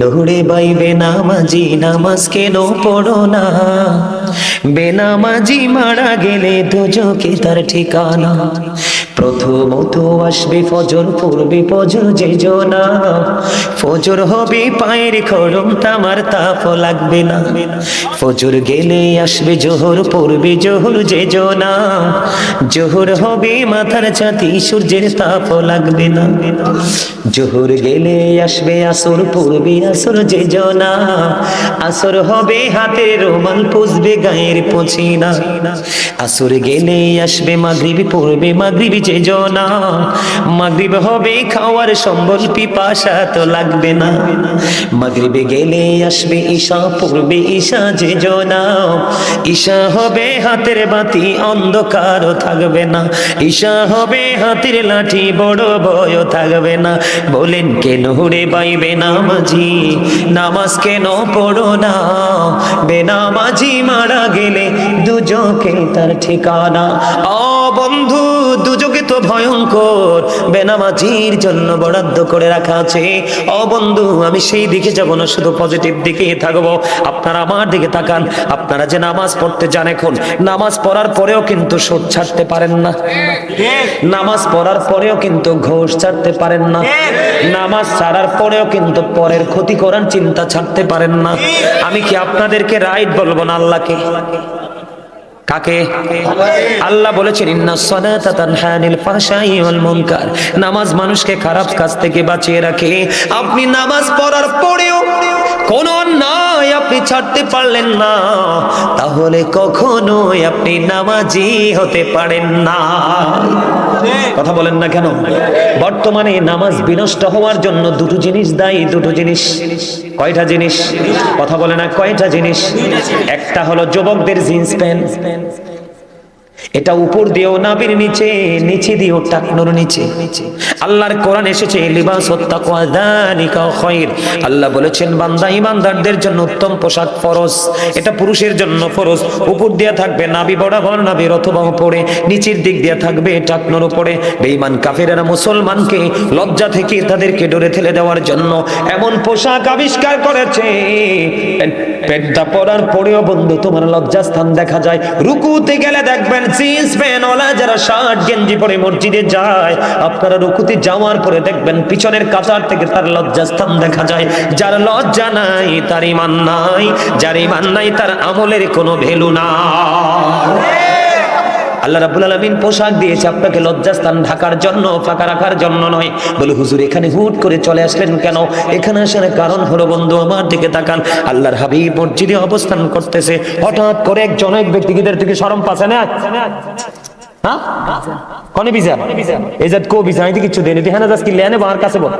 লোহরে by বেনামাজি নামাজ কেন পড়ো না? বেনামাজি মারা গেলে দুজকে তার ঠিকানা। প্রথমত আসবে ফজর পড়বে ফজর যে জনা ফজর হবে পায়ের খড়ম তামার তাপ লাগবে না। ফজর গেলে আসবে জোহর পড়বে জোহর যে জনা জোহর হবে মাথার ছাতি, সূর্যের তাপ লাগবে না। জোহর গেলে আসবে আসর, পূর্বে আসর যে জনা। আসর হবে হাতে রোমাল পুষবে গায়ের পছি না আসর গেলে আসবে মাগরিবি, পূর্বে মাগরিবি যে জনা। মাগরিব হবে খাওয়ার সম্বল, পিপাসা তো লাগবে না। মাগরিবে গেলে আসবে ঈশা, পূর্বে ঈশা যে জনা। ঈশা হবে হাতের বাতি, অন্ধকারও থাকবে না। ঈশা হবে হাতের লাঠি, বড় ভয় থাকবে না। বলেন কেন হুড়ে বাইবে নামাজি নামাজ কেন পড়ো না? বেনামাজি মারা গেলে দুজকে তার ঠিকানা। ও বন্ধু দুজকে তো ভয়ঙ্কর। বেনামাজির জন্য বরাদ্দ করে রাখা আছে। ও বন্ধু আমি সেই দিকে যাব না শুধু পজিটিভ দিকে থাকব। আপনারা আমার দিকে তাকান। আপনারা যে নামাজ পড়তে যান এখন নামাজ পড়ার পরেও কিন্তু সুদ ছাড়তে পারেন না। নামাজ পড়ার পরেও কিন্তু ঘোষ ছাড়তে পারেন না। নামাজ ছাড়ার পরেও কিন্তু পরের ক্ষতি করার চিন্তা ছাড়তে পারেন না। আমি কি আপনাদেরকে রাইট বলব না আল্লাহকে? মানুষকে খারাপ থেকে বাঁচিয়ে রাখে। আপনি নামাজ পড়ার পরেও কোন অন্যায় আপনি ছাড়তে পারলেন না। তাহলে কখনোই আপনি নামাজি হতে পারেন না। কথা বলেন না কেন? বর্তমানে নামাজ বিনষ্ট হওয়ার জন্য দুটো জিনিস দায়ী, দুটো জিনিস। কয়টা জিনিস? কথা বলে না, কয়টা জিনিস? একটা হলো যুবকদের জিন্স প্যান্ট। এটা উপর দিয়েও নাবির নিচে নিচে দিয়েও টাকনোর নিচে। আল্লাহর কোরআন এসেছে, লিবাস আল্লাহ বলেছেন, বান্দা ইমানদারদের জন্য উত্তম পোশাক ফরজ। এটা পুরুষের জন্য ফরজ। উপর দিয়ে থাকবে নাবি বরাবর নাবির অথবা উপরে, নিচের দিক দিয়ে থাকবে টাকনোর উপরে। বেঈমান কাফেরেরা মুসলমানকে লজ্জা থেকে তাদেরকে ডরে ঠেলে দেওয়ার জন্য এমন পোশাক আবিষ্কার করেছে। পেটটা পরার পরেও বন্ধু, তোমার লজ্জাস্থান দেখা যায়। রুকুতে গেলে দেখবেন জিন্স, প্যান্ট, ওলা, যারা শার্ট, গেঞ্জি পরে মসজিদে যায়, আপনারা রুকুতে যাওয়ার পরে দেখবেন পিছনের কাতার থেকে তার লজ্জাস্থান দেখা যায়। যার লজ্জা নাই, তার ইমান নাই, যার ইমান নাই, তার আমলের কোনো ভ্যালু না আল্লাহ রাব্বুল আলামিন পোশাক দিয়েছে আপনাকে লজ্জাস্থান ঢাকার জন্য, ফাঁকা রাখার জন্য নয়। বলে, হুজুর, এখানে হুট করে চলে আসলেন কেন? এখানে আসার কারণ হলো, বন্ধু, আমার দিকে তাকান। আল্লাহর হাবিব মসজিদে অবস্থান করতেছে। হঠাৎ করে একজন এক ব্যক্তিদের থেকে শরম পাচ্ছে না? হ্যাঁ? কনে কো কিছু দেনি দেখানা যাস কি? লেনে বাহার কাছে বল।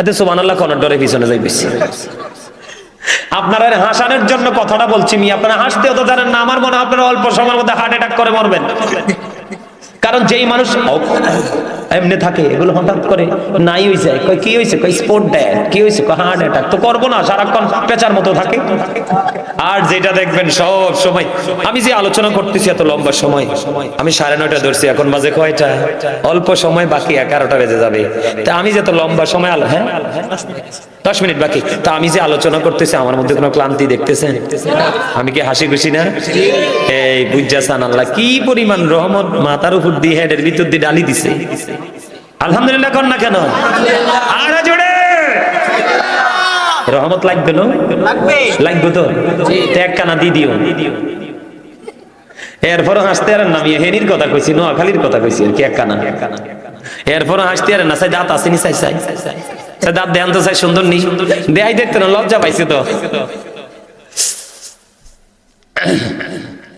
এতে সুবহানাল্লাহ কোন ডরে পিছনে যাই বেশি আপনারা হাসানের জন্য কথাটা বলছি মি, আপনারা হাসতেও তো জানেন না, আমার মনে হয় আপনারা অল্প সময়ের মধ্যে হার্ট অ্যাটাক করে মরবেন। কারণ যেই মানুষ এমনি থাকে, এগুলো হঠাৎ করে নাই হয়ে যায়। কই কি হয়েছে? কই স্পোর্ট দেয় কি হয়েছে? কই হার্ট অ্যাটাক তো করব না, সারাক্ষণ পেঁচার মতো থাকে। আর যেটা দেখবেন, সব সময়। আমি যে আলোচনা করতেছি এত লম্বা সময়, আমি সাড়ে নয়টা ধরছি, এখন বাজে কয়টা? অল্প সময়, বাকি এগারোটা বেজে যাবে। তা আমি যে এত লম্বা সময় আলো হ্যাঁ? দশ মিনিট বাকি। তা আমি যে আলোচনা করতেছি, আমার মধ্যে কোনো ক্লান্তি দেখতেছেন? আমি কি হাসি খুশি না? এই বুঝাসান আল্লাহ, কি পরিমাণ রহমত মাথার উপর দিয়ে হেডের ভিতর দিয়ে ডালি দিছে। আলহামদুলিল্লাহ কর না কেন? আর জোরে! রহমত লাগবে না? লাগবে। তো? এক কানা দি দিও। এরপর হাসতে আর নামিয়ে হেনির কথা কইছি নোয়াখালীর কথা কইছি আর কি এক কানা। এরপর হাসতে আর না সাই দাঁত আসেনি সাই সাই। দাঁত দেন তো সাই সুন্দর নি। দেয়াই দেখতে না লজ্জা পাইছে তো।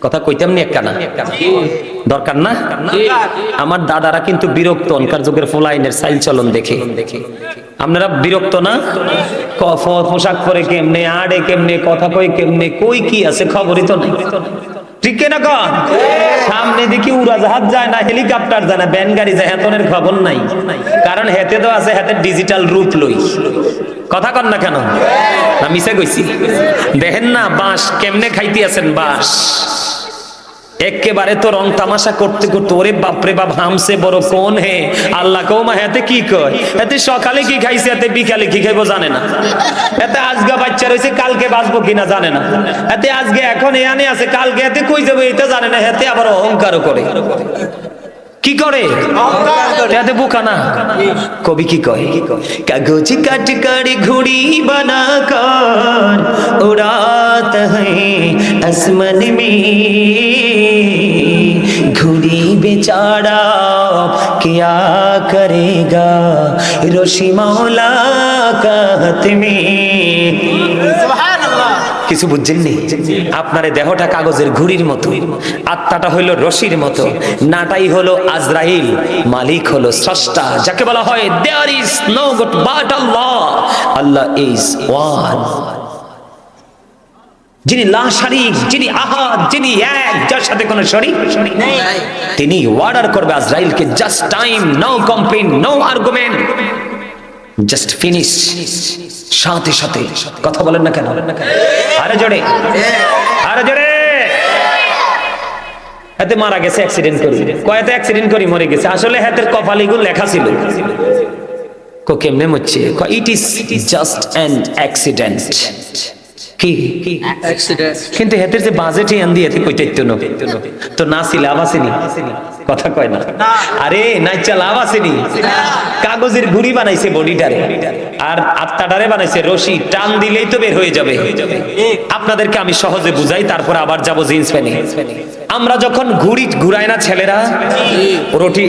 কথা কইতাম নি এক কানা দরকার না? আমার দাদারা কিন্তু বিরক্ত, অনকার যুগের ফোলাইনের সাইল চলন দেখে। আপনারা বিরক্ত না? পোশাক পরে কেমনে, আড়ে কেমনে, কথা কই কেমনে, কই কি আছে খবরই তো নাই। না সামনে দেখি উড়াজাহাজ যায় না, হেলিকপ্টার যায় না গাড়ি যায় নাই। কারণ হেতে তো আছে, হেতে ডিজিটাল রূপ লই। কথা কন না কেন? না মিশে গইছি দেখেন না, বাঁশ কেমনে খাইতে আছেন বাঁশ? একেবারে তো রং তামাশা করতে করতে, ওরে বাপরে বাপ হামসে বড় কোন হে? আল্লাহ কৌমা হাতে কি কয়? এতে সকালে কি খাইছে এতে বিকালে কি খাইবো জানে না। এতে আজকে বাচ্চা রয়েছে কালকে বাঁচবো কিনা জানে না। এতে আজকে এখন এ আনে আছে, কালকে এতে কই যাবে এটা জানে না এতে আবার অহংকারও করে। কি করে এতে বোকা না কবি কি কয় কাগজ কাট कर घुड़ी बना कर उड़ात है आसमान में घुड़ी बेचारा क्या करेगा रोशी मौला का हाथ में কিছু বুঝছেননি? আপনার দেহটা কাগজের ঘুড়ির মতো। আত্মাটা হইল রশির মতো। নাটাই হলো আজরাইল মালিক হলো স্রষ্টা। যাকে বলা হয় there is no got but Allah Allah is one যিনি লা শারিক যিনি আহাদ যিনি এক যার সাথে কোনো শরীক তিনি অর্ডার করবে আজরাইলকে just time no complain no argument just finish সাথে সাথে। কথা বলেন না কেন? আরে জোরে। আরে জোরে। হাতে মারা গেছে অ্যাক্সিডেন্ট করি। কয়তে অ্যাক্সিডেন্ট করি মরে গেছে। আসলে হাতের কপালে গুলো লেখা ছিল। কো কেমনে মরছে? It is just an accident কি? কিন্তু হেতের যে বাজেট এন দিয়ে কই চাইতো না। তো না ছিল আসেনি কথা কয় না? আরে নাইচা লাভ আসেনি। কাগজের ঘুড়ি বানাইছে বডিটারে। আর আত্মাটারে বানাইছে রশি। টান দিলেই তো বের হয়ে যাবে। আপনাদেরকে আমি সহজে বুঝাই তারপর আবার যাব জিন্স প্যানে। আমরা যখন ঘুড়ি ঘুরাই না ছেলেরা রটি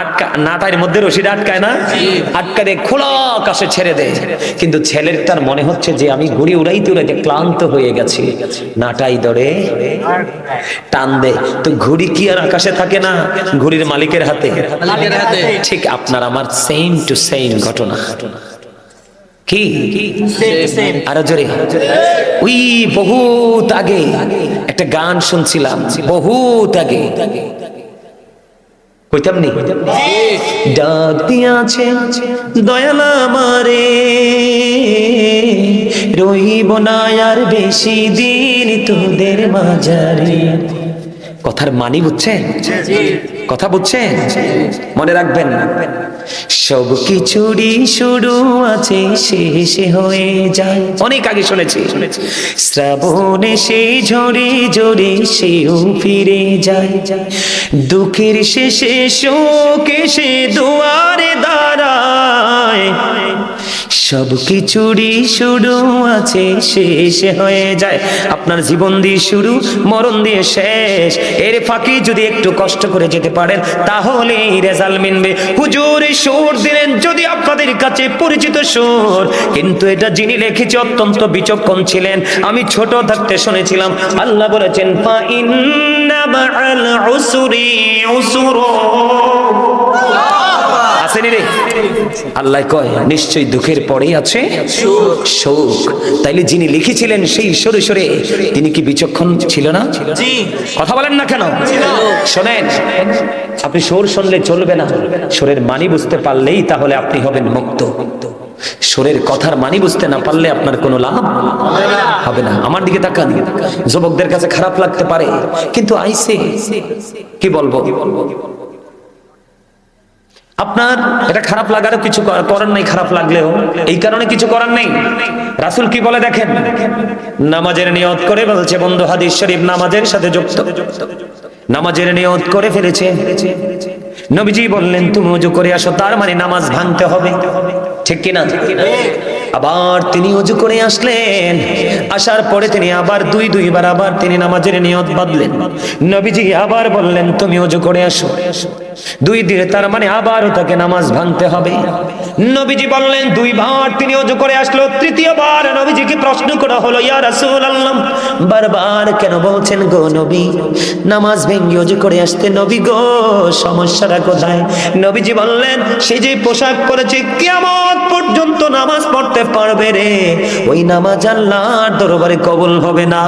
আটকা নাটার মধ্যে রশিটা আটকায় না? আটকারে খোলা আকাশে ছেড়ে দেয়। কিন্তু ছেলের তার মনে হচ্ছে যে আমি ঘুড়ি উড়াইতে উড়াইতে ক্লান্ত হয়ে গেছি। নাটাই ধরে টান দে। তো ঘুড়ি কি আর আকাশে থাকে না ঘুড়ির মালিকের হাতে? ঠিক আপনার আমার সেম টু সেম ঘটনা। কি? আরও জোরে। ওই বহুত আগে একটা গান শুনছিলাম বহুত আগে। কইতাম নি? ডাক দিয়াছে দয়াল আমারে। রহিব না আর বেশি দিন তোদের মাঝারে। কথার মানি বুঝছেন? কথা বুঝছেন? মনে রাখবেন, সব কিছুরই শুরু আছে, শেষে হয়ে যায়। অনেক আগে শুনেছি, শ্রাবণে সে ঝরে ঝরে সেও ফিরে যায়। দুঃখের শেষে শোকে সে দুয়ারে দাঁড়ায়। সব কিছুরই শুরু আছে, শেষ হয়ে যায়। আপনার জীবন দিয়ে শুরু, মরণ দিয়ে শেষ। এর ফাঁকে যদি একটু কষ্ট করে যেতে পারেন তাহলে রেজাল্ট মিলবে। হুজুর সুর দিলেন যদি আপনাদের কাছে পরিচিত সুর। কিন্তু এটা যিনি লিখেছে অত্যন্ত বিচক্ষণ ছিলেন। আমি ছোট থাকতে শুনেছিলাম, আল্লাহ বলেছেন, ফা ইন্না মাআল উসরি উসরা। আসেনি রে? আল্লাহ কয় নিশ্চয়ই দুঃখের পরেই আছে? শোক। তাইলে যিনি লিখেছিলেন সেই সরে সরে তিনি কি বিচক্ষণ ছিল না? কথা বলেন না কেন? শোনেন আপনি সুর শুনলে চলবে না। সুরের মানি বুঝতে পারলেই তাহলে আপনি হবেন মুক্ত। সুরের কথার মানি বুঝতে না পারলে আপনার কোনো লাভ হবে না। আমার দিকে তাকান। যুবকদের কাছে খারাপ লাগতে পারে কিন্তু আইসে কি বলব? আপনার এটা খারাপ লাগারও কিছু কর- করার নাই, খারাপ লাগলেও এই কারণে কিছু করার নেই। রাসুল কি বলে দেখেন? নামাজের নিয়ত করে বলছে বন্ধু, হাদিস শরীফ নামাজের সাথে যুক্ত। নামাজের নিয়ত করে ফেলেছে। নবীজি বললেন, তুমি উজু করে আসো, তার মানে নামাজ ভাঙতে হবে। ঠিক কিনা? আবার তিনি উজু করে আসলেন। আসার পরে তিনি আবার দুই, দুইবার আবার তিনি নামাজের নিয়ত বাঁধলেন। নবীজি আবার বললেন, তুমি উজু করে আসো। দুই দিনে তার মানে আবারও তাকে নামাজ ভাঙতে হবে। নবীজি বললেন দুইবার তিনি অজু করে আসলো। তৃতীয়বার নবীজিকে প্রশ্ন করা হলো, ইয়া রাসূলুল্লাহ, বারবার কেন বলছেন গো নবী? নামাজ ভেঙে অজু করে আসতে নবী গো, সমস্যাটা কোথায়? নবীজি বললেন, সে যে পোশাক পরেছে, কিয়ামত পর্যন্ত নামাজ পড়তে পারবে রে। ওই নামাজ আল্লাহর দরবারে কবুল হবে না।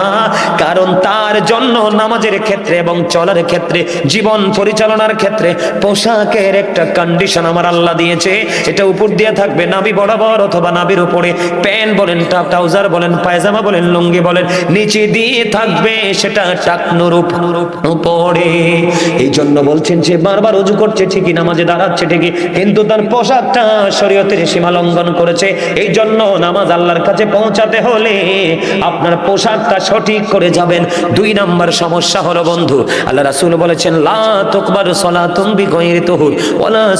কারণ তার জন্য নামাজের ক্ষেত্রে এবং চলার ক্ষেত্রে, জীবন পরিচালনার ক্ষেত্রে পোশাকের একটা কন্ডিশন আমার আল্লাহ দিয়েছে। এটা উপর দিয়ে থাকবে নাবি বরাবর অথবা নাবির উপরে। প্যান্ট বলেন ট্রাউজার বলেন, পায়জামা বলেন, লুঙ্গি বলেন, নিচে দিয়ে থাকবে সেটা টাকনুর উপরে। এই জন্য বলছেন যে বারবার উজু করছে, ঠিকই নামাজে দাঁড়াচ্ছে, ঠিকই, কিন্তু তার পোশাকটা শরীয়তের সীমা লঙ্ঘন করেছে। এই জন্য নামাজ আল্লাহর কাছে পৌঁছাতে হলে আপনার পোশাকটা সঠিক করে যাবেন। দুই নাম্বার সমস্যা হলো বন্ধু, আল্লাহ রাসূল বলেছেন, লা তুকবারু সালাতুম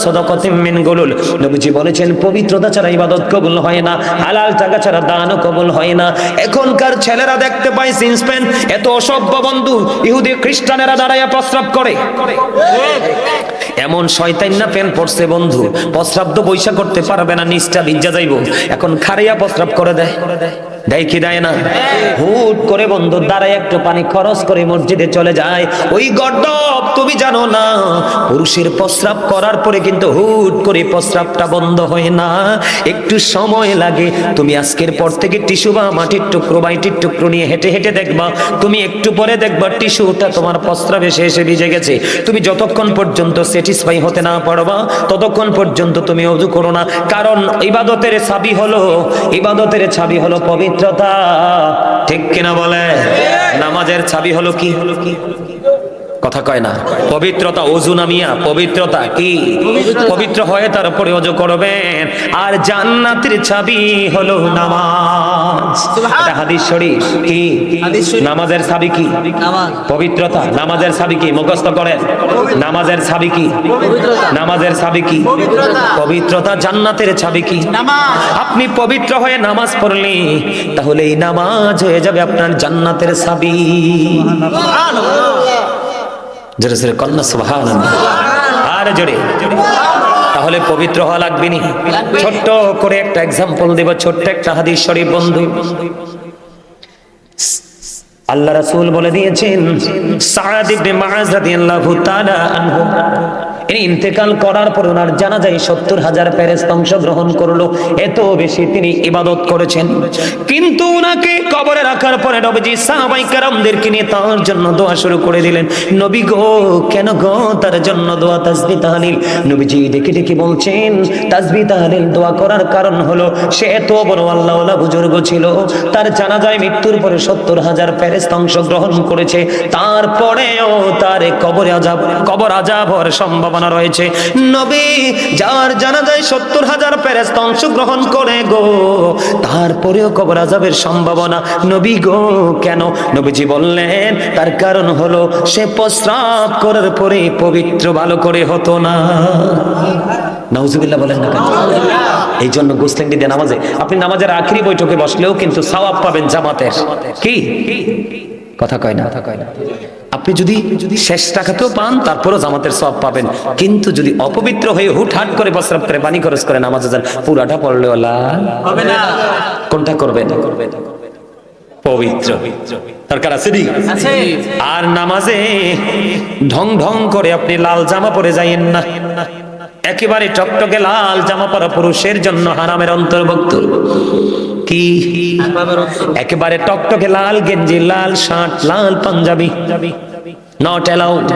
সাদাকাতিম মিন গুলুল। নবীজি বলেছেন, পবিত্রতা ছাড়া ইবাদত কবুল হয় না, হালাল টাকা ছাড়া দানও কবুল হয় না। এখনকার ছেলেরা দেখতে প্যান্ট, এত অসভ্য বন্ধু, ইহুদি খ্রিস্টানেরা দাঁড়াইয়া প্রস্রাব করে। এমন শয়তান না পড়ছে বন্ধু, প্রস্রাব তো বৈশা করতে পারবে না, নিচটা ভিজা যাইব। এখন খারিয়া প্রস্রাব করে দেয়। দেয় কি দেয় না? হুট করে বন্ধু দাঁড়ায় একটু পানি খরচ করে মসজিদে চলে যায়। ওই গর্দব, তুমি জানো না, পুরুষের প্রস্রাব করার পরে কিন্তু হুট করে প্রস্রাবটা বন্ধ হয় না। একটু সময় লাগে, তুমি আজকের পর থেকে টিস্যু বা মাটির টুকরো, বাইটির টুকরো নিয়ে হেঁটে হেঁটে দেখবা। তুমি একটু পরে দেখবা টিস্যুটা তোমার প্রস্রাব এসে এসে ভিজে গেছে। তুমি যতক্ষণ পর্যন্ত স্যাটিসফাই হতে না পারবা, ততক্ষণ পর্যন্ত তুমি অজু করো না। কারণ ইবাদতের ছাবি হলো, ইবাদতের ছাবি হলো পবিত্রতা ঠিক কিনা বলে? নামাজের ছাবি হলো কি? কথা কয় না। পবিত্রতা অজু নামিয়া পবিত্রতা কি? পবিত্র হয়ে তারপরে অজু করবেন। আর জান্নাতের ছাবি হলো নামাজ। এটা হাদিস শরীফ। কি? হাদিস শরীফ। নামাজের ছাবি কি? নামাজ। পবিত্রতা। নামাজের ছাবি কি? মুখস্থ করেন। নামাজের ছাবি কি? পবিত্রতা। নামাজের ছাবি কি? পবিত্রতা। পবিত্রতা জান্নাতের ছাবি কি? নামাজ। আপনি পবিত্র হয়ে নামাজ পড়লে তাহলে এই নামাজ হয়ে যাবে আপনার জান্নাতের ছাবি জোরে জোরে কন্যা সুবহান আর জোরে। তাহলে পবিত্র হওয়া লাগবে নি? ছোট্ট করে একটা এক্সাম্পল দেব, ছোট্ট একটা হাদিস শরীফ, বন্ধু। আল্লাহ রাসূল বলে দিয়েছেন, সাআদ ইবনে মুআজ রাদিয়াল্লাহু তাআলা আনহু। ইনি ইন্তেকাল করার পর ওনার জানাজায় সত্তর হাজার ফেরেশতা অংশগ্রহণ করল। এত বেশি তিনি ইবাদত করেছেন। কিন্তু ওনাকে কবরে রাখার পরে নবীজি সাহাবাই কারামদেরকে নিয়ে তার জন্য দোয়া শুরু করে দিলেন। নবী গো, কেন গো তার জন্য দোয়া তাসবি তাহলিল? নবীজি দেখে ডেকে বলছেন তাসবি তাহলিল দোয়া করার কারণ হলো, সে এত বড় আল্লাহওয়ালা বুজুর্গ ছিল। তার জানাজায় মৃত্যুর পরে সত্তর হাজার ফেরেস্ত অংশগ্রহণ করেছে। তারপরেও তার কবরে আজাব, কবর আজাব হওয়ার সম্ভাবনা রয়েছে। নবী, যার জানাজায় সত্তর হাজার ফেরেস্ত অংশগ্রহণ করে গো, তারপরেও কবর আজাবের সম্ভাবনা। নবী গো, কেন? নবীজি বললেন, তার কারণ হলো, সে প্রস্রাব করার পরে পবিত্র ভালো করে হতো না। বলেন না এই জন্য গোসলেন্ডি নামাজে। আপনি নামাজের আখরি বৈঠকে বসলেও কিন্তু সওয়াব পাবেন জামাতের। কি? কথা কয় না, কথা কয় না। আপনি যদি শেষ টাকাতেও পান তারপরেও জামাতের সব পাবেন। কিন্তু যদি অপবিত্র হয়ে হুটহাট করে বসরাপ করে পানি খরচ করে নামাজে যান পুরাটা পড়লে হবে না। কোনটা করবেন পবিত্র। দরকার? আছে। আর নামাজে ঢং ঢং করে আপনি লাল জামা পরে যাইয়েন না। একেবারে টকটকে লাল জামা পরা পুরুষের জন্য হারামের অন্তর্ভুক্ত। কি? একেবারে টকটকে লাল গেঞ্জি লাল শার্ট লাল পাঞ্জাবি। নট অ্যালাউড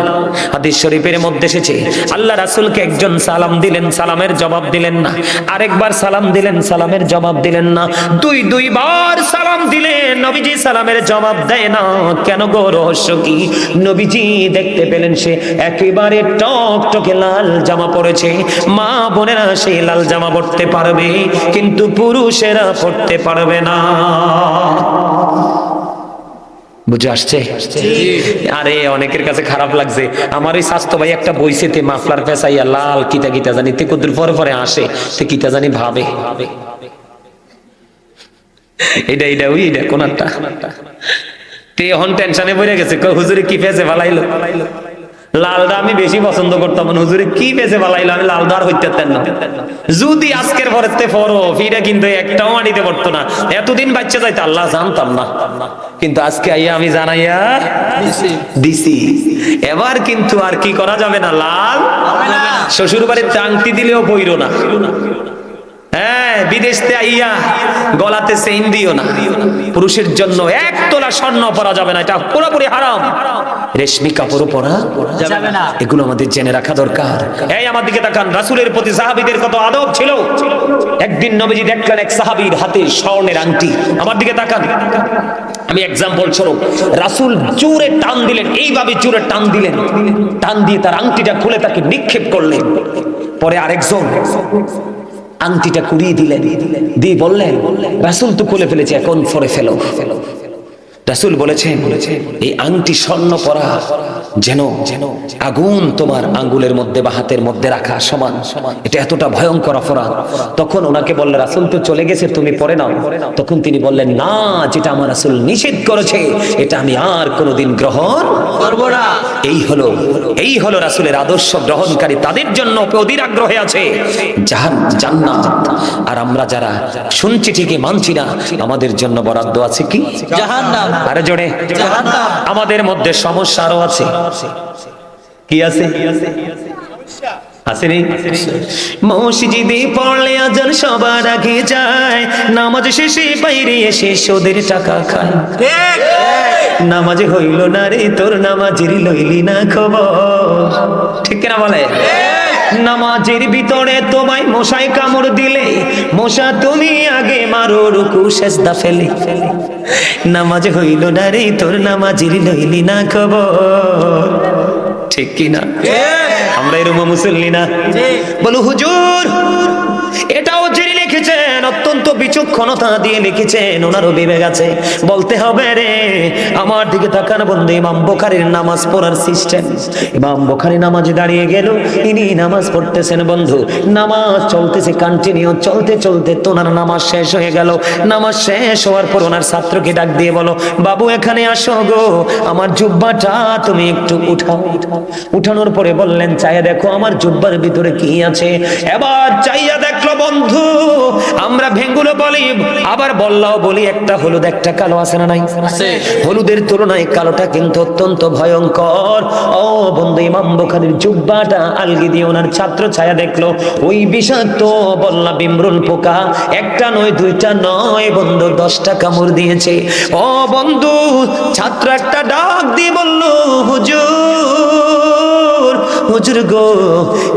হাদিস শরীফের মধ্যে এসেছে, আল্লাহ রাসূলকে একজন সালাম দিলেন, সালামের জবাব দিলেন না। আরেকবার সালাম দিলেন, সালামের জবাব দিলেন না। দুই, দুইবার সালাম দিলেন, নবীজি সালামের জবাব দেয় না। কেন গো রহস্য কি? নবীজি দেখতে পেলেন সে একেবারে টক টকে লাল জামা পরেছে। মা বোনেরা সেই লাল জামা পরতে পারবে, কিন্তু পুরুষেরা পরতে পারবে না। বুঝে আসছে? আরে, অনেকের কাছে খারাপ লাগছে। আমার এই স্বাস্থ্য ভাই একটা মাফলার ফেসাইয়া লাল, কিতা কিতা জানি, তে পরে পরে আসে, তে কিতা জানি ভাবে। এটা এটা ওই এটা কোন একটা তে এখন টেনশনে পড়ে গেছে হুজুরে কি পেছে ভালাইলো লালদা আমি বেশি পছন্দ করতাম হুজুরে কি পেছে ভালাইলো আমি লালদা আর হইতে না। যদি আজকের পরেতে পড়ো ফিরে কিন্তু একটাও না। এতদিন বাচ্চা যাইতে আল্লাহ জানতাম না। কিন্তু আজকে আইয়া আমি জানাইয়া দিছি। এবার কিন্তু আর কি করা যাবে না লাল? শ্বশুর বাড়িতে আংটি দিলেও বইরো না। হ্যাঁ বিদেশতে আইয়া গলাতে চেইন দিও না। পুরুষের জন্য এক তোলা স্বর্ণ পরা যাবে না। এটা পুরোপুরি হারাম। রেশমি কাপড় পরা যাবে না। এগুলো আমাদের জেনে রাখা দরকার। এই আমার দিকে তাকান রাসূলের প্রতি সাহাবীদের কত আদব ছিল? একদিন নবীজি দেখলেন এক সাহাবীর হাতে স্বর্ণের আংটি। আমার দিকে তাকান। আমি এক্সাম্পল স্বরূপ রাসূল জোরে টান দিলেন এইভাবে জোরে টান দিলেন। টান দিয়ে তার আংটিটা খুলে তাকে নিক্ষেপ করলেন। পরে আরেকজন আংটিটা কুড়িয়ে দিলেন। দিয়ে বললেন রাসূল তো খুলে ফেলেছে এখন ফরে ফেলো ফেলো। রাসূল বলেছেন, এই আংটি স্বর্ণ পরা যেন যেন আগুন তোমার আঙ্গুলের মধ্যে বা হাতের মধ্যে রাখা সমান। এটা এতটা ভয়ঙ্কর অপরাধ। তখন ওনাকে বললে, রাসূল তো চলে গেছে, তুমি পরে নাও। তখন তিনি বললেন, না, যেটা আমার রাসূল নিষেধ করেছে, এটা আমি আর কোনোদিন গ্রহণ করব না। এই হলো এই হলো রাসূলের আদর্শ গ্রহণকারী তাদের জন্য অধীর আগ্রহে আছে। জাহান, জান্নাত। আর আমরা যারা শুনছি ঠিকই, মানছি না, আমাদের জন্য বরাদ্দ আছে কি? জাহান্নাম। আরে জোরে আমাদের মধ্যে সমস্যা আরও আছে। কি আছে? মসজিদে পড়লে সবার আগে যায়। নামাজ শেষে ঠিক হইল না রে, তোর লইলি না ঠিক কিনা বলে? নামাজের ভিতরে তোমায় মশাই কামড় দিলে মশা তুমি আগে মারো রুকু সেজদা ফেলে। নামাজ হইল না রে তোর নামাজের লইলি না খবর। ঠিক কিনা আমরা এরকম মুসল্লি না। বলো হুজুর এটাও যিনি লিখেছেন, অত্যন্ত বিচক্ষণতা দিয়ে লিখেছেন, ওনারও বিবেক আছে। বলতে হবে রে, আমার দিকে তাকান বন্ধু, ইমাম বোখারির নামাজ পড়ার সিস্টেম। ইমাম বোখারি নামাজে দাঁড়িয়ে গেল, ইনি নামাজ পড়তেছেন বন্ধু, নামাজ চলতেছে কন্টিনিউ চলতে চলতে তোনার নামাজ শেষ হয়ে গেল। নামাজ শেষ হওয়ার পর ওনার ছাত্রকে ডাক দিয়ে বলো, বাবু, এখানে আসো গো, আমার জুব্বাটা তুমি একটু উঠাও। উঠানোর পরে বললেন, চাইয়া দেখো, আমার জুব্বার ভিতরে কি আছে? এবার চাইয়া দেখল বন্ধু আমরা ভেঙ্গুলো বলি আবার বললাও বলি একটা হলুদ একটা কালো আছে না নাই? আছে। হলুদের তুলনায় কালোটা কিন্তু অত্যন্ত ভয়ঙ্কর। ও বন্ধু ইমাম বুখারীর জুব্বাটা আলগি দিয়ে ওনার ছাত্র ছায়া দেখল। ওই বিষাক্ত বল্লা বিমরুল পোকা একটা নয় দুইটা নয় বন্ধু দশটা কামড় দিয়েছে। ও বন্ধু ছাত্র একটা ডাক দিয়ে বলল হুজুর হুজুর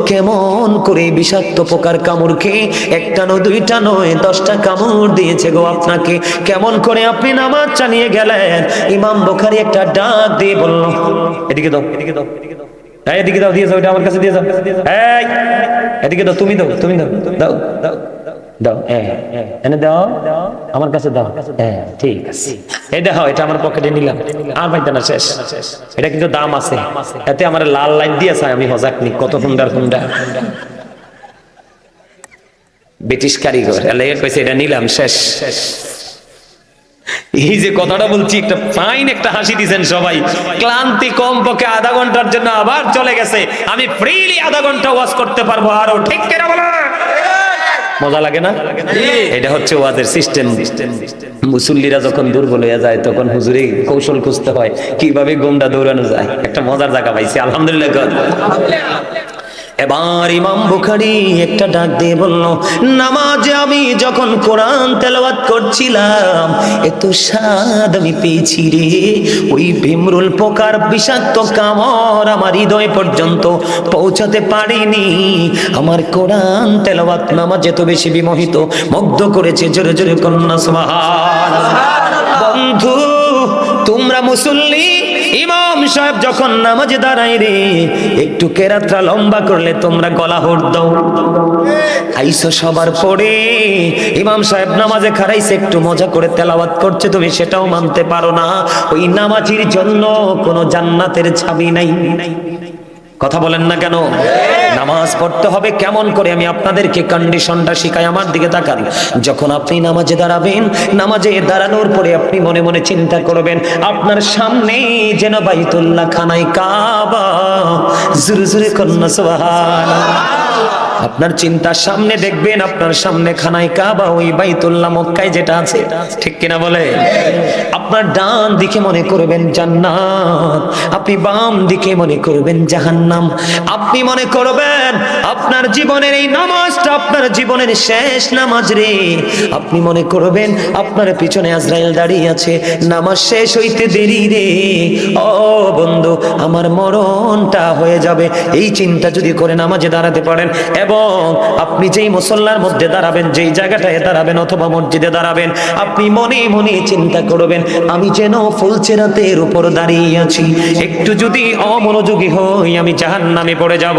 কেমন করে বিষাক্ত পোকার কামড় খেয়ে একটা নয়, দুইটা নয়, দশটা কামড় দিয়েছে গো আপনাকে। কেমন করে আপনি নামাজ চালিয়ে গেলেন? ইমাম বোখারি একটা ডাক দিয়ে বলল, এদিকে দাও এদিকে দাও এদিকে দাও। এদিকে দাও, দিয়ে যাও, এটা আমার কাছে দিয়ে যাও। এই, এদিকে দাও, তুমি দাও তুমি দাও দাও দাও। দাও এনে দাও, আমার কাছে দাও ঠিক আছে। এই দেখো এটা আমার পকেটে নিলাম। আর ভাই না, শেষ। এটা কিন্তু দাম আছে। এতে আমার লাল লাইট দিয়েছে আমি কত হুন্ডার হুন্ডা। ব্রিটিশ কারিগর এলে কইছে, এটা নিলাম, শেষ। এই যে কথাটা বলছি, একটা ফাইন একটা হাসি দিছেন সবাই। ক্লান্তি কম পক্ষে আধা ঘণ্টার জন্য আবার চলে গেছে। আমি ফ্রিলি আধা ঘণ্টা ওয়াশ করতে পারব, আরও, ঠিক কেনা বলো মজা লাগে না? এটা হচ্ছে ওয়াজের সিস্টেম মুসল্লিরা যখন দুর্বল হয়ে যায়, তখন হুজুরে কৌশল খুঁজতে হয়, কীভাবে গোমটা দৌড়ানো যায়। একটা মজার জায়গা পাইছি, আলহামদুলিল্লাহ। এবার ইমাম বুখারি একটা ডাক দিয়ে বলল, নামাজে আমি যখন কোরআন তেলাওয়াত করছিলাম, এত স্বাদ আমি পেয়েছি রে। ওই ভীমরুল পোকার বিষাক্ত কামড় আমার হৃদয় পর্যন্ত পৌঁছাতে পারিনি। আমার কোরআন তেলাওয়াত নামাজ এত বেশি বিমোহিত, মুগ্ধ করেছে জোরে জোরে কন্যা সুবহান বন্ধু, তোমরা মুসল্লি সাহেব, যখন নামাজে দাঁড়াই রে, একটু কেরাতরা লম্বা করলে তোমরা গলা হর দাও। আইসো সবার পরে। ইমাম সাহেব নামাজে খারাইছে একটু মজা করে তেলাওয়াত করছে, তুমি সেটাও মানতে পারো না। ওই নামাজির জন্য কোনো জান্নাতের ছাবি নাই। কথা বলেন না কেন? নামাজ পড়তে হবে, কেমন করে আমি আপনাদেরকে কন্ডিশনটা শিখাই আমার দিকে তাকান। যখন আপনি নামাজে দাঁড়াবেন, নামাজে দাঁড়ানোর পরে আপনি মনে মনে চিন্তা করবেন, আপনার সামনে যেন বাইতুল্লাহ খানায় কাবা, জুরে জুরে কন্যা, সুবহানাল্লাহ। আপনার চিন্তার সামনে দেখবেন, আপনার সামনে খানায় কাবা, ওই বাইতুল্লাহ মক্কায় যেটা আছে, ঠিক কিনা বলে? আপনার ডান দিকে মনে করবেন জান্নাত আপনি বাম দিকে মনে করবেন জাহান্নাম। আপনি মনে করবেন, আপনার জীবনের এই নামাজটা আপনার জীবনের শেষ নামাজ রে। আপনি মনে করবেন, আপনার পিছনে আজরাইল দাঁড়িয়ে আছে, নামাজ শেষ হইতে দেরি রে। ও বন্ধু, আমার মরণটা হয়ে যাবে। এই চিন্তা যদি করে নামাজে দাঁড়াতে পারেন, এবং আপনি যেই মুসল্লার মধ্যে দাঁড়াবেন, যেই জায়গাটায় দাঁড়াবেন, অথবা মসজিদে দাঁড়াবেন, আপনি মনে মনে চিন্তা করবেন, আমি যেন ফুলচেরাতের উপর দাঁড়িয়ে আছি। একটু যদি অমনোযোগী হই, আমি জাহান নামে পড়ে যাব।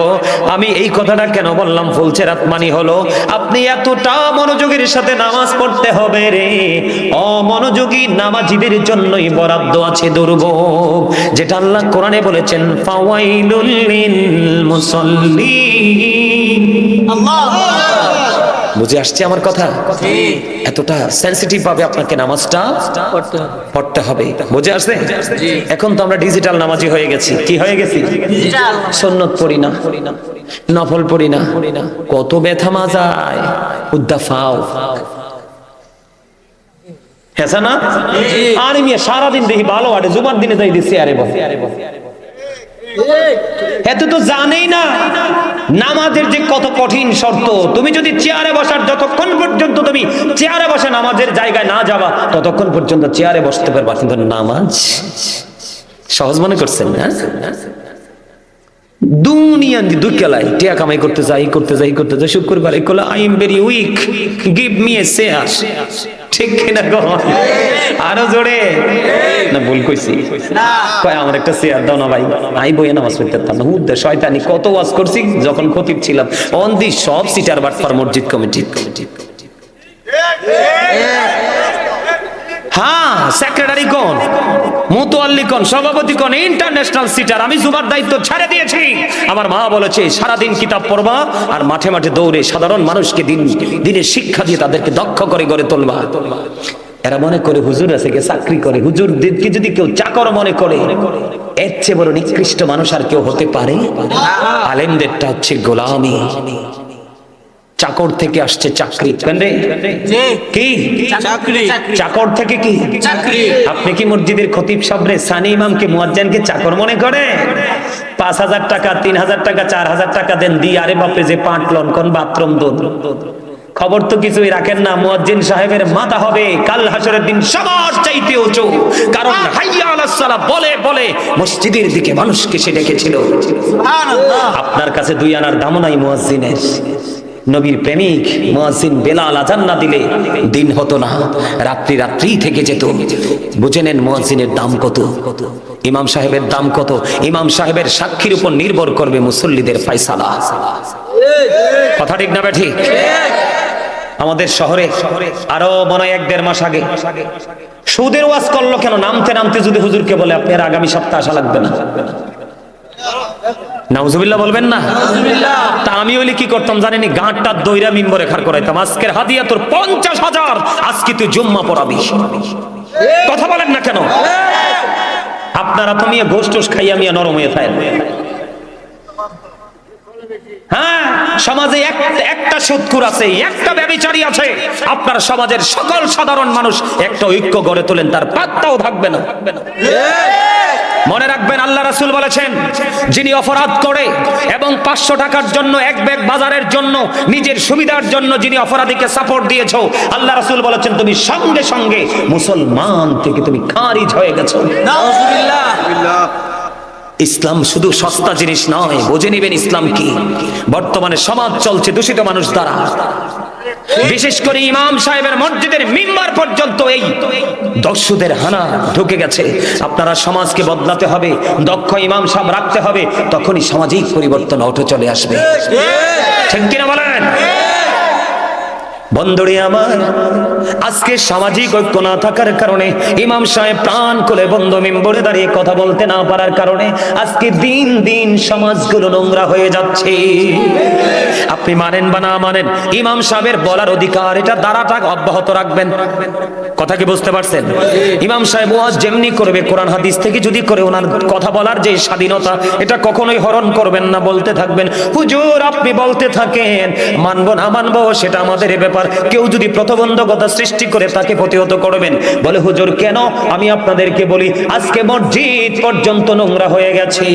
আমি এই কথাটা কেন বললাম? ফুলচেরাত রাতমানি হলো। আপনি এতটা মনোযোগের সাথে নামাজ পড়তে হবে রে। অমনোযোগী নামাজিদের জন্যই বরাদ্দ আছে দুর্ভোগ। যেটা আল্লাহ কোরআনে বলেছেন, ফাওয়াইলুল লিল মুসাল্লিন। বুঝে আসছে আমার কথা? এতটা সেন্সিটিভ ভাবে আপনাকে নামাজটা পড়তে হবে। বুঝে আসছে? এখন তো আমরা ডিজিটাল নামাজি হয়ে গেছি। কি হয়ে গেছি? সন্নত পড়ি না। নফল পড়ি না। কত ব্যথা মাজায়। উদ্দা ফাও। হেসা না আর মিয়া সারাদিন দেখি ভালো আটে জুমার দিনে যাই দিচ্ছি আরে বসে এত তো জানেই না, নামাজের যে কত কঠিন শর্ত। তুমি যদি চেয়ারে বসার যতক্ষণ পর্যন্ত তুমি চেয়ারে বসে নামাজের জায়গায় না যাবা, ততক্ষণ পর্যন্ত চেয়ারে বসতে পারবা। কিন্তু নামাজ সহজ মনে করছেন না? টিয়া কামাই করতে করতে করতে শুক্রবার কলে I am very weak, give me a share. ঠিক কিনা গো? আরও জোরে। না ভুল কইছি। কয় আমার একটা দাও না ভাই। আই বইয়ে নামাজ পড়তে পারতাম না। হুদ্দে শয়তানি কত ওয়াজ করছি যখন খতিব ছিলাম। অন দি সব সিটার মসজিদ কমিটি। হ্যাঁ সেক্রেটারি কোন? মুতোয়াল্লি কোন? সভাপতি কোন? ইন্টারন্যাশনাল সিটার। আমি জুবার দায়িত্ব ছেড়ে দিয়েছি। আমার মা বলেছে সারাদিন কিতাব পড়বা আর মাঠে মাঠে দৌড়ে সাধারণ মানুষকে দিন দিনে শিক্ষা দিয়ে তাদেরকে দক্ষ করে গড়ে তুলবা। এরা মনে করে হুজুর আছে কে চাকরি করে। হুজুর দিনকে যদি কেউ চাকর মনে করে এর চেয়ে বড় নিকৃষ্ট মানুষ আর কেউ হতে পারে? আলেমদেরটা হচ্ছে গোলামি। চাকর থেকে আসছে চাকরি। কি? চাকর। থেকে কি? চাকরি। আপনি কি মসজিদের খতিব সাবরে সানি ইমামকে মুয়াজ্জানকে চাকর মনে করে? পাঁচ হাজার টাকা তিন হাজার টাকা চার হাজার টাকা দেন দি আরে বাপে যে পাটলন কোন বাথরুম দুধ? খবর তো কিছুই রাখেন না মুয়াজ্জিন সাহেবের মাথা হবে কাল হাসরের দিন সবার চাইতে উঁচু। কারণ হাইয়া আলাস সালাহ বলে বলে মসজিদের দিকে মানুষকে সে ডেকেছিল। সুবহানাল্লাহ। আপনার কাছে দুই আনার দামও নাই মুয়াজ্জিনের। নবীর প্রেমিক মুয়াজ্জিন বেলাল আজান না দিলে দিন হতো না রাত্রি রাত্রি থেকে যেত। বুঝে নেন মুয়াজ্জিনের দাম কত? ইমাম সাহেবের দাম কত? ইমাম সাহেবের সাক্ষীর উপর নির্ভর করবে মুসল্লিদের ফাইসালা কথা ঠিক না বে ঠিক। আমাদের শহরে আরও মনে এক দেড় মাস আগে সুদের ওয়াজ করল কেন? নামতে নামতে যদি হুজুরকে বলে আপনার আগামী সপ্তাহ আসা লাগবে না। বলবেন না? তা আমি হইলে কি করতাম জানেনি গাঁটটা দইরা মিম্বরে খার করাইতাম। আজকের হাদিয়া তোর পঞ্চাশ হাজার। আজকে তুই জুম্মা পড়াবি। কথা বলেন না কেন? আপনারা তো মিয়া গোষ্ঠ খাইয়া মিয়া নরম হয়ে থাকেন হ্যাঁ সমাজে একটা আছে, একটা ব্যবিচারী আছে। আপনার সমাজের সকল সাধারণ মানুষ একটা ঐক্য গড়ে তোলেন, তার পাত্তাও থাকবে না। মনে রাখবেন, আল্লাহ রাসূল বলেছেন, যিনি অপরাধ করে এবং পাঁচশো টাকার জন্য এক ব্যাগ বাজারের জন্য, নিজের সুবিধার জন্য যিনি অপরাধীকে সাপোর্ট দিয়েছ, আল্লাহ রাসূল বলেছেন, তুমি সঙ্গে সঙ্গে মুসলমান থেকে তুমি খারিজ হয়ে গেছো। ইসলাম শুধু সস্তা জিনিস নয়, বুঝে নিবেন ইসলাম কি? বর্তমানে সমাজ চলছে দূষিত মানুষ দ্বারা। বিশেষ করে ইমাম সাহেবের মসজিদের মিম্বার পর্যন্ত এই দস্যুদের হানা ঢুকে গেছে। আপনারা সমাজকে বদলাতে হবে, দক্ষ ইমাম সাহেব রাখতে হবে, তখনই সামাজিক পরিবর্তন অটো চলে আসবে। ঠিক কিনা বলেন? বন্ধুরে আমার, আজকে সামাজিক ঐক্য না থাকার কারণে ইমাম সাহেব প্রাণ করে বন্ধ মেম্বরে দাঁড়িয়ে কথা বলতে না পারার কারণে আজকে দিন দিন সমাজগুলো নোংরা হয়ে যাচ্ছে। আপনি মানেন বা না মানেন, ইমাম সাহেবের বলার অধিকার, এটা দ্বারাটা অব্যাহত রাখবেন। কথা কি বুঝতে পারছেন? ইমাম সাহেব ওয়াজ যেমনি করবে, কোরআন হাদিস থেকে যদি করে ওনার কথা বলার যে স্বাধীনতা, এটা কখনোই হরণ করবেন না, বলতে থাকবেন, হুজুর, আপনি বলতে থাকেন, মানবো না মানবো, সেটা আমাদের ব্যাপার কেউ যদি প্রতিবন্ধকতা সৃষ্টি করে তাকে প্রতিহত করবেন, বলে, হুজুর, কেন? আমি আপনাদেরকে বলি, আজকে মসজিদ পর্যন্ত নোংরা হয়ে গেছে।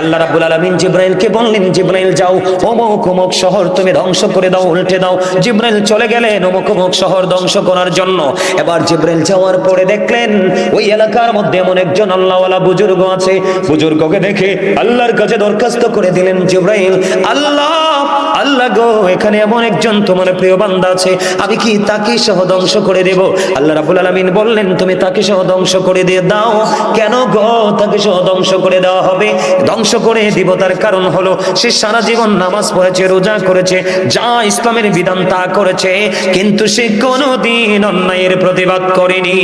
আল্লাহ রাব্বুল আলামিন জিব্রাইলকে বললেন, জিব্রাইল, যাও, অমুক অমুক শহর তুমি ধ্বংস করে দাও, উল্টে দাও। জিব্রাইল চলে গেলেন অমুক অমুক শহর ধ্বংস করার জন্য। এবার জিব্রাইল যাওয়ার পরে দেখলেন, ওই এলাকার মধ্যে এমন একজন আল্লাহওয়ালা বুজুর্গ আছে। বুজুর্গকে দেখে আল্লাহর কাছে দরখাস্ত করে দিলেন জিব্রাইল, আল্লাহ আল্লাহ গো, এখানে এমন একজন তোমার প্রিয় বান্দা আছে, আমি কি তাকে সহ ধ্বংস করে দেব? আল্লাহ রাব্বুল আলামিন বললেন, তুমি তাকে সহ ধ্বংস করে দিয়ে দাও। কেন গো? তাকে সহ ধ্বংস করে দেওয়া হবে? ধ্বংস করে দিব, তার কারণ হলো, সে সারা জীবন নামাজ পড়েছে, রোজা করেছে, যা ইসলামের বিধান তা করেছে, কিন্তু সে কোনোদিন অন্যায়ের প্রতিবাদ করেনি।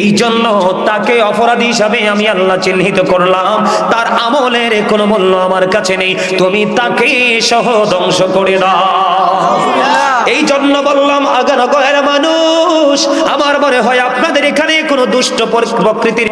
এই জন্য তাকে অপরাধী হিসাবে আমি আল্লাহ চিহ্নিত করলাম। তার আমলের কোনো মূল্য আমার কাছে নেই। তুমি তাকে সহ ধ্বংস করে দাও। এই জন্য বললাম আগানগরের মানুষ আমার মনে হয় আপনাদের এখানে কোনো দুষ্ট প্রকৃতির